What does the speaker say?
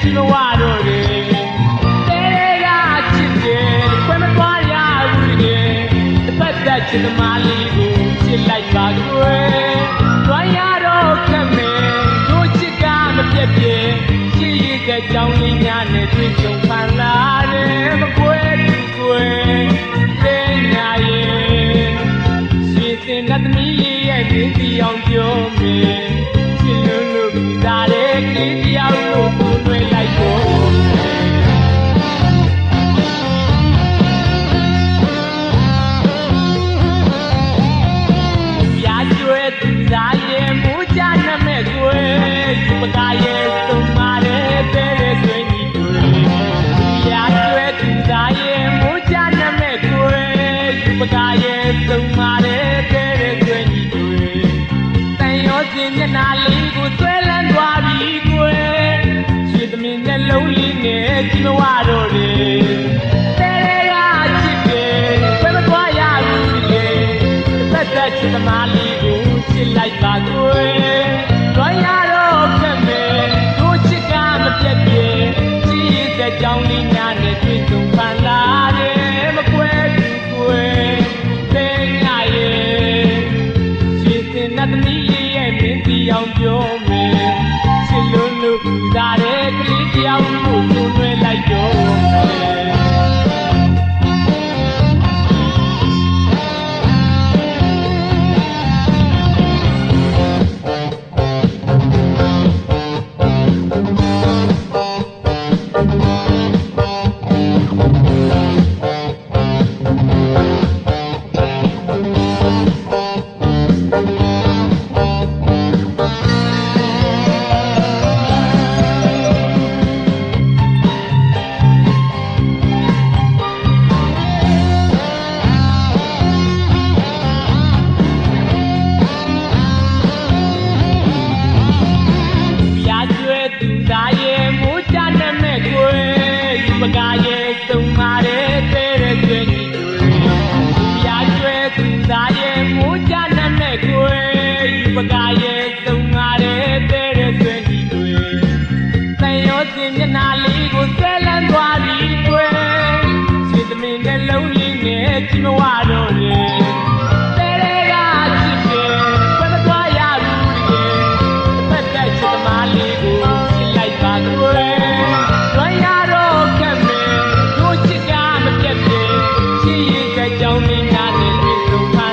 ချီမဝတော့တယ်တဲကချစ်တယ်ခွဲမသွားရဘူးတကယ်တစ်ပတ်သက်ချစ်သမားလေးကိုချစ်လိုက်ပါကွယ်တွားရတော့ခက်မယ်တို့ချစ်ကမပြတ်ပြဲရှိရတဲ့ကြောင်းလေးများနဲ့တွေ့ကြုံခံလာတယ်မကွယ်သူကွယ်တဲ့ညာရဲ့ရှိစင်တဲ့သမီးရဲ့မြင်စီအောင်ပြော ပကားရဲ့သုံးမာတဲ့တဲ့ဆွေးညီတွေတန်ရောစင်မျက်နှာလေးကိုဆွဲလန်းသွားပြီကွယ်ရွှေသမင်းမျက်လုံးလေးနဲ့ကြီးမဝတော့တယ်တဲ့ကချစ်တယ်ဘယ်မသွားရဘူးတကယ်သက်သက်ချစ်သမား ကြီးမဝတို့ရဲ့ကြောင်မင်းများနဲ့တွေ့ဆုံပါ